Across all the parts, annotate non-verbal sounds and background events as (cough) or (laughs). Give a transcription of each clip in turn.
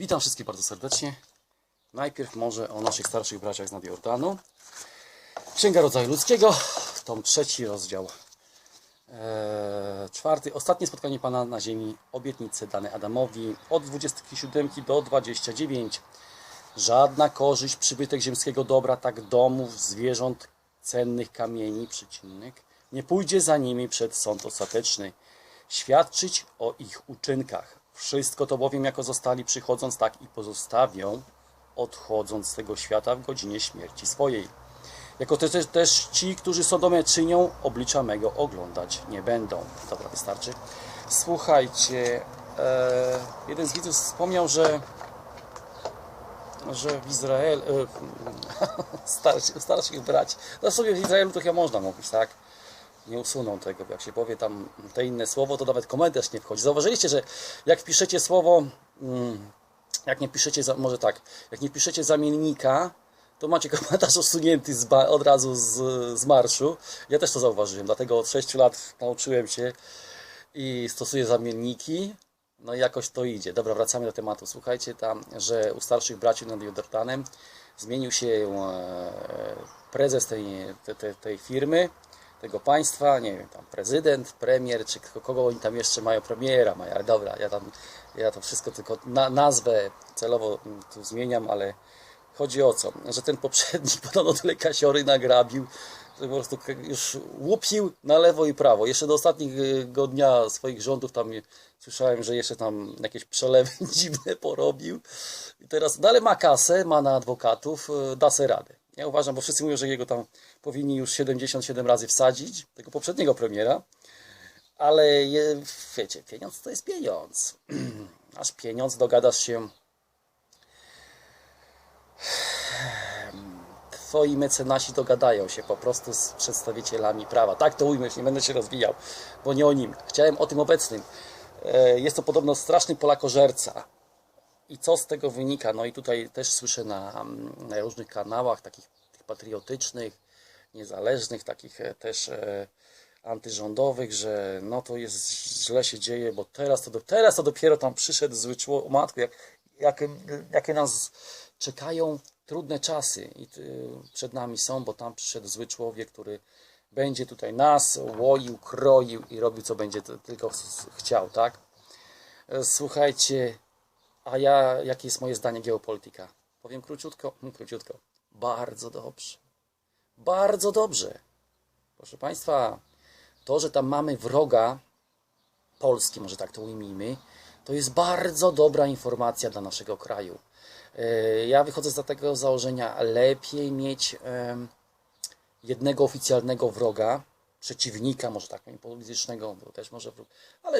Witam wszystkich bardzo serdecznie. Najpierw może o naszych starszych braciach z nad Jordanu. Księga Rodzaju Ludzkiego, tom trzeci rozdział. Eee, czwarty, ostatnie spotkanie Pana na ziemi, obietnice dane Adamowi od 27 do 29. Żadna korzyść, przybytek ziemskiego dobra, tak domów, zwierząt, cennych kamieni, przycinnych, nie pójdzie za nimi przed sąd ostateczny, świadczyć o ich uczynkach. Wszystko to bowiem, jako zostali przychodząc, tak i pozostawią, odchodząc z tego świata w godzinie śmierci swojej. Jako też, też, ci, którzy Sodomę czynią, oblicza mego oglądać nie będą. Dobra, wystarczy. Słuchajcie, e, jeden z widzów wspomniał, że że w Izraelu, e, (laughs) starszych, starszych braci, no sobie w Izraelu to chyba można mówić, tak? Nie usuną tego, jak się powie tam te inne słowo, to nawet komentarz nie wchodzi. Zauważyliście, że jak piszecie słowo, mm, jak nie piszecie, może tak, jak nie piszecie zamiennika, to macie komentarz usunięty z od razu z, z marszu. Ja też to zauważyłem, dlatego od 6 lat nauczyłem się i stosuję zamienniki. No i jakoś to idzie. Dobra, wracamy do tematu. Słuchajcie tam, że u starszych braci nad Jordanem zmienił się e, prezes tej, te- te- tej firmy, tego państwa, nie wiem, tam prezydent, premier, czy kogo oni tam jeszcze mają, premiera mają, ale dobra, ja tam, ja to wszystko tylko na, nazwę celowo tu zmieniam, ale chodzi o co, że ten poprzedni (laughs) podobno tyle kasiory nagrabił, że po prostu już łupił na lewo i prawo. Jeszcze do ostatniego dnia swoich rządów tam słyszałem, że jeszcze tam jakieś przelewy (laughs) dziwne porobił. I teraz, no ale ma kasę, ma na adwokatów, e, da se radę. Ja uważam, bo wszyscy mówią, że jego tam powinni już 77 razy wsadzić, tego poprzedniego premiera, ale je, wiecie, pieniądz to jest pieniądz. (clears throat) Aż pieniądz dogadasz się twoi mecenasi dogadają się po prostu z przedstawicielami prawa. Tak to ujmę, już nie będę się rozwijał, bo nie o nim. Chciałem o tym obecnym. E, Jest to podobno straszny polakożerca. I co z tego wynika? No i tutaj też słyszę na, na różnych kanałach, takich patriotycznych, niezależnych, takich e, też e, antyrządowych, że no to jest źle się dzieje, bo teraz to, do, teraz to dopiero tam przyszedł zły człowiek. Matko, jak, jakie, jakie nas czekają trudne czasy i y, przed nami są, bo tam przyszedł zły człowiek, który będzie tutaj nas łoił, kroił i robił co będzie tylko chciał, tak? E, Słuchajcie, a ja, jakie jest moje zdanie geopolityka? Powiem króciutko, hmm, króciutko. Bardzo dobrze. Bardzo dobrze. Proszę Państwa, to, że tam mamy wroga Polski, może tak to ujmijmy, to jest bardzo dobra informacja dla naszego kraju. E, Ja wychodzę z takiego założenia, lepiej mieć jednego oficjalnego wroga, przeciwnika, może tak politycznego, bo też może wróg, ale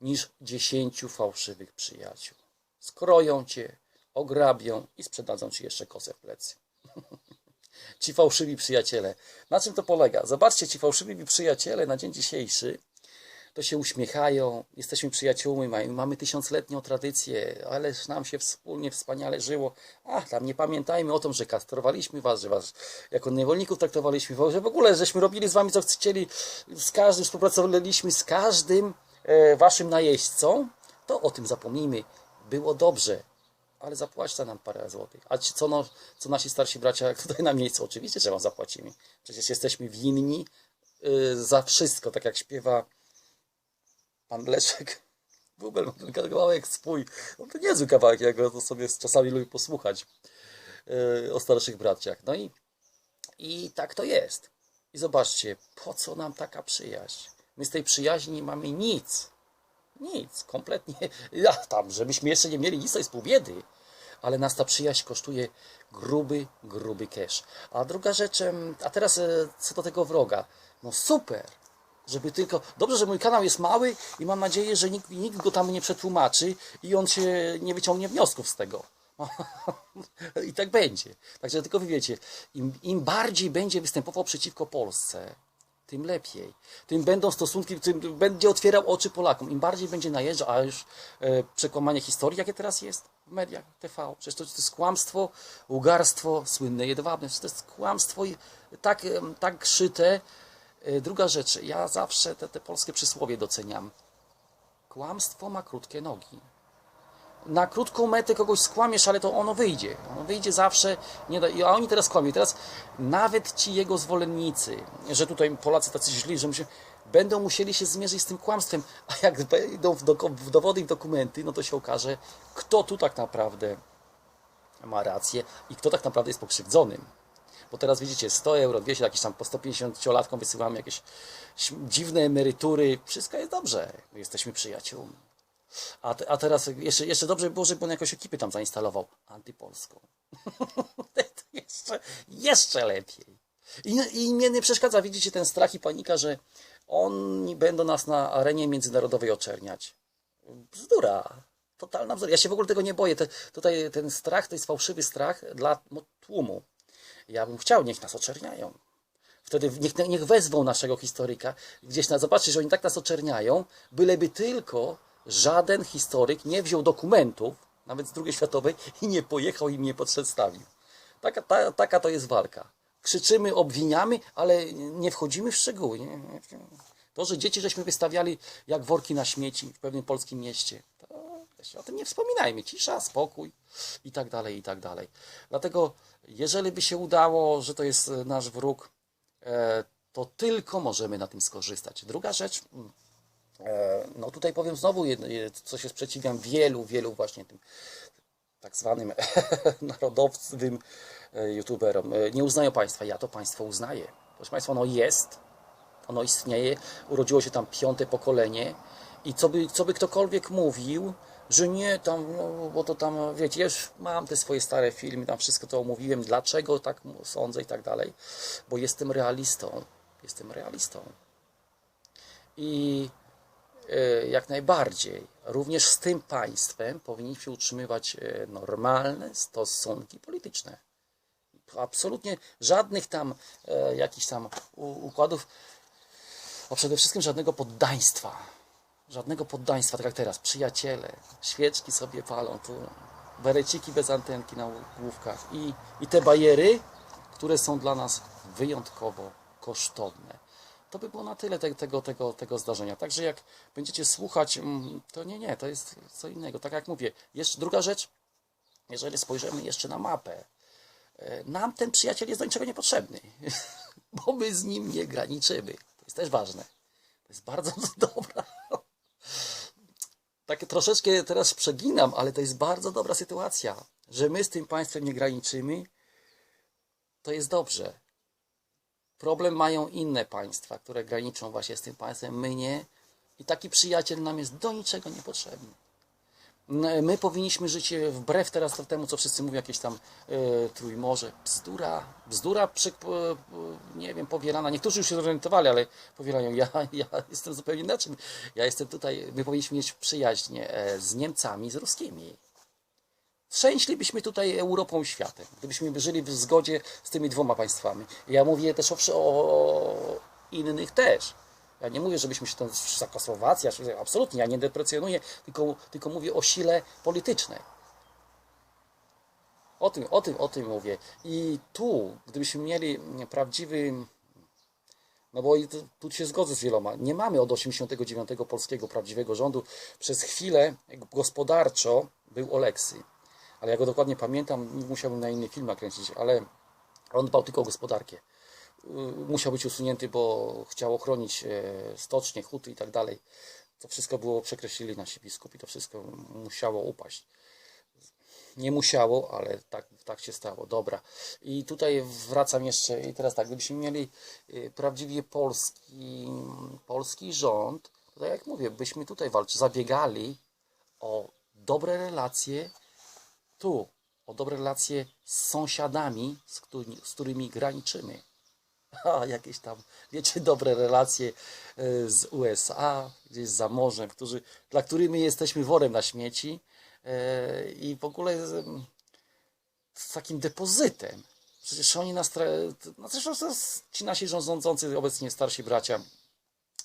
niż dziesięciu fałszywych przyjaciół. Skroją cię, ograbią i sprzedadzą ci jeszcze kosę w plecy. (laughs) ci fałszywi przyjaciele. Na czym to polega? Zobaczcie, ci fałszywi przyjaciele na dzień dzisiejszy to się uśmiechają, jesteśmy przyjaciółmi, mamy, tysiącletnią tradycję, ależ nam się wspólnie wspaniale żyło. Ach, tam nie pamiętajmy o tym, że kastrowaliśmy was, że was jako niewolników traktowaliśmy, że w ogóle żeśmy robili z wami co chcieli, z każdym współpracowaliśmy z każdym e, waszym najeźdźcą, to o tym zapomnijmy. Było dobrze, ale zapłaćcie nam parę złotych. A co, no, co nasi starsi bracia (laughs) tutaj na miejscu? Oczywiście, że wam zapłacimy. Przecież jesteśmy winni y, za wszystko, tak jak śpiewa pan Leszek. Bubel ten kawałek swój. No to niezły kawałek, ja go to sobie czasami lubię posłuchać y, o starszych braciach. No i, i tak to jest. I zobaczcie, po co nam taka przyjaźń? My z tej przyjaźni nie mamy nic. Nic, kompletnie. (laughs) Ja, tam, żebyśmy jeszcze nie mieli nic, to jest biedy. Ale nas ta przyjaźń kosztuje gruby, gruby cash. A druga rzecz, a teraz e, co do tego wroga. No super, żeby tylko. Dobrze, że mój kanał jest mały i mam nadzieję, że nikt, nikt go tam nie przetłumaczy i on się nie wyciągnie wniosków z tego. (laughs) I tak będzie. Także tylko wy wiecie, im, im bardziej będzie występował przeciwko Polsce, tym lepiej. Tym będą stosunki, tym będzie otwierał oczy Polakom. Im bardziej będzie najeżdżał, a już e, przekłamanie historii, jakie teraz jest w mediach TV. Przecież to, to jest kłamstwo, ugarstwo, słynne jedwabne. To jest kłamstwo tak, tak szyte. E, druga rzecz, ja zawsze te, te polskie przysłowie doceniam. Kłamstwo ma krótkie nogi. Na krótką metę kogoś skłamiesz, ale to ono wyjdzie. Ono wyjdzie zawsze, nie da, a oni teraz kłamią. Teraz nawet ci jego zwolennicy, że tutaj Polacy tacy źli, że musi, będą musieli się zmierzyć z tym kłamstwem, a jak wejdą w, do, w dowody i dokumenty, no to się okaże, kto tu tak naprawdę ma rację i kto tak naprawdę jest pokrzywdzonym. Bo teraz widzicie, 100 euro, 200, jakieś tam po 150-latkom wysyłamy jakieś dziwne emerytury. Wszystko jest dobrze. My jesteśmy przyjaciółmi. A, te, a teraz jeszcze, jeszcze dobrze by było, żeby on jakąś ekipę tam zainstalował. Antypolską. (laughs) jeszcze, jeszcze lepiej. I, I mnie nie przeszkadza, widzicie, ten strach i panika, że oni będą nas na arenie międzynarodowej oczerniać. Bzdura. Totalna bzdura. Ja się w ogóle tego nie boję. Te, tutaj ten strach to jest fałszywy strach dla mo- tłumu. Ja bym chciał, niech nas oczerniają. Wtedy niech, niech wezwą naszego historyka. Gdzieś na zobaczyć, że oni tak nas oczerniają, byleby tylko żaden historyk nie wziął dokumentów, nawet z II światowej, i nie pojechał i mnie przedstawił. Taka, ta, taka to jest walka. Krzyczymy, obwiniamy, ale nie wchodzimy w szczegóły. Nie, nie, to, że dzieci żeśmy wystawiali jak worki na śmieci w pewnym polskim mieście, o tym nie wspominajmy. Cisza, spokój i tak dalej, i tak dalej. Dlatego, jeżeli by się udało, że to jest nasz wróg, e, to tylko możemy na tym skorzystać. Druga rzecz, mm, no tutaj powiem znowu, co się sprzeciwiam wielu, wielu właśnie tym tak zwanym (laughs) narodowym e, youtuberom. E, Nie uznają państwa, ja to państwo uznaję. Proszę Państwa, ono jest, ono istnieje, urodziło się tam piąte pokolenie i co by, co by ktokolwiek mówił, że nie, tam, no, bo to tam, wiecie, już mam te swoje stare filmy, tam wszystko to omówiłem, dlaczego tak sądzę i tak dalej, bo jestem realistą, jestem realistą. I e, jak najbardziej, również z tym państwem powinniśmy utrzymywać e, normalne stosunki polityczne. Absolutnie żadnych tam e, jakichś tam układów, a przede wszystkim żadnego poddaństwa. Żadnego poddaństwa, tak jak teraz. Przyjaciele, świeczki sobie palą tu, bereciki bez antenki na główkach i, i te bajery, które są dla nas wyjątkowo kosztowne. To by było na tyle te, tego, tego, tego zdarzenia. Także jak będziecie słuchać, mm, to nie, nie, to jest co innego. Tak jak mówię, jeszcze druga rzecz, jeżeli spojrzymy jeszcze na mapę, e, nam ten przyjaciel jest do niczego niepotrzebny, (laughs) bo my z nim nie graniczymy. To jest też ważne. To jest bardzo (laughs) dobra. Tak troszeczkę teraz przeginam, ale to jest bardzo dobra sytuacja, że my z tym państwem nie graniczymy. To jest dobrze. Problem mają inne państwa, które graniczą właśnie z tym państwem, my nie. I taki przyjaciel nam jest do niczego niepotrzebny. N- My powinniśmy żyć e, wbrew teraz temu, co wszyscy mówią, jakieś tam e, trójmorze. Bzdura, bzdura, przy, nie wiem, powielana. Niektórzy już się zorientowali, ale powielają. Ja, (laughs) ja jestem zupełnie inaczej. Ja jestem tutaj, my powinniśmy mieć przyjaźń e, z Niemcami, z Ruskimi. Szczęślibyśmy tutaj Europą światem, gdybyśmy żyli w zgodzie z tymi dwoma państwami. Ja mówię też o, o innych też. Ja nie mówię, żebyśmy się tam Czechosłowacja, absolutnie, ja nie deprecjonuję, tylko, tylko mówię o sile politycznej. O tym, o tym, o tym mówię. I tu, gdybyśmy mieli prawdziwy, no bo tu się zgodzę z wieloma, nie mamy od 89 polskiego prawdziwego rządu. Przez chwilę gospodarczo był Oleksy. Ale ja go dokładnie pamiętam, musiałbym na inny film nakręcić, ale on dbał tylko o gospodarkę. Y, Musiał być usunięty, bo chciał ochronić e, stocznie, huty i tak dalej. To wszystko było, przekreślili nasi biskupi, to wszystko musiało upaść. Nie musiało, ale tak, tak się stało. Dobra. I tutaj wracam jeszcze i teraz tak, gdybyśmy mieli y, prawdziwie polski, polski rząd, to tak jak mówię, byśmy tutaj walczy, zabiegali o dobre relacje tu, o dobre relacje z sąsiadami, z którymi, z którymi graniczymy. (laughs) A jakieś tam, wiecie, dobre relacje y, z USA, gdzieś za morzem, którzy, dla których my jesteśmy worem na śmieci y, i w ogóle z, z takim depozytem. Przecież oni nas, no zresztą ci nasi rządzący, obecnie starsi bracia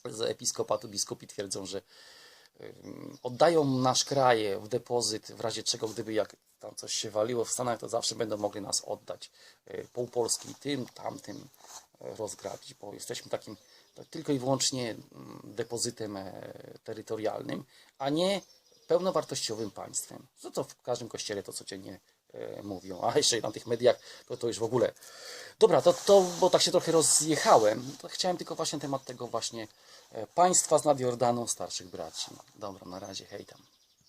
z episkopatu, biskupi twierdzą, że Y, oddają nasz kraj w depozyt, w razie czego gdyby jak tam coś się waliło w Stanach, to zawsze będą mogli nas oddać. Y, pół Polski tym, tamtym y, rozgrabić, bo jesteśmy takim tylko i wyłącznie mm, depozytem e, terytorialnym, a nie pełnowartościowym państwem. Co to w każdym kościele to codziennie e, mówią, a jeszcze na tych mediach to, to już w ogóle. Dobra, to, to, bo tak się trochę rozjechałem, to chciałem tylko właśnie temat tego właśnie E, państwa z nad Jordanu, starszych braci. Dobra, na razie, hej tam.